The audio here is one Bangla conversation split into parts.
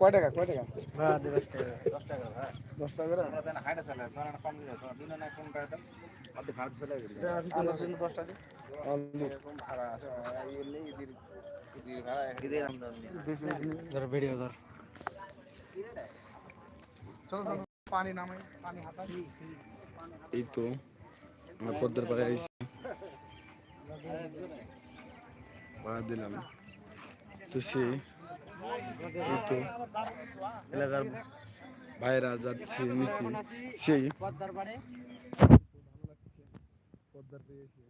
কয় টাকা কয় টাকা? দশ টাকা। দশ টাকা ভাই দশ টাকা হাইটা চালে তোমার কম দিলে তোমার দিন না কোন টাকা অর্ধেক ভাড়া আমরা দশ টাকা। এরকম আছে ধর ভিডিও ধর। চলো চলো পানি নামাই পানি হাতা এই তো আমরা পদ্মার পাড়ে আইছি। ভাড়া দিলাম। তো সে এই তো এলাকার ভাইরা যাচ্ছে নিচে সেই। পদ্মার পাড়ে পদ্মার পেয়ে এসে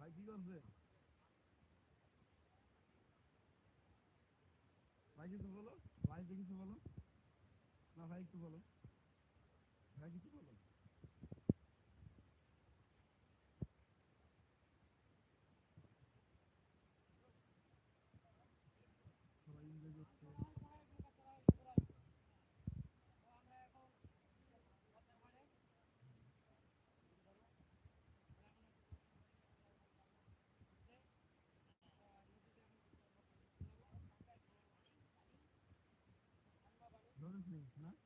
ভাই কি করছে ভাই কিছু বলো ভাই কিছু বলো না ভাই একটু বলো ভাই কিছু বলো সবাই এনজয় করছে movement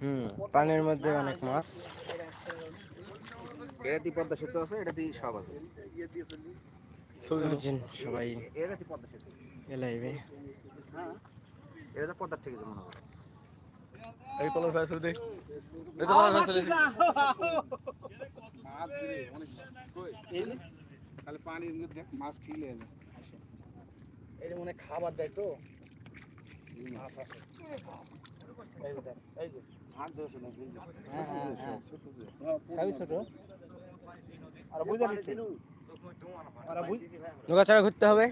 হুম। পানির মধ্যে অনেক মাছ। এটাতে পদ্মা সেতু আছে? এটাতে সব আছে? সবাই। এটাতে পদ্মা সেতু? এলাইবে এটা পদ্মার ঠিক আছে মনে হয় এই দে। এই তো মাছ রে অনেক কই? এই তাহলে পানির মধ্যে দেখ মাছ খিলে এলো এটা মনে হয় খাবার দেয় তো। মাছ আসে হ্যাঁ, হ্যাঁ, হ্যাঁ। হ্যাঁ, নৌকা ছাড়া ঘুরতে হবে?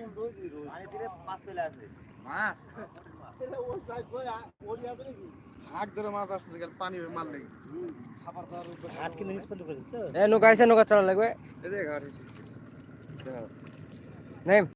ধরে মাছ আসছে গেল পানি মারলে হাত কিন্তু নিষ্পত্তি করেছে এ নৌকা আছে নৌকা চড়া লাগবে। এই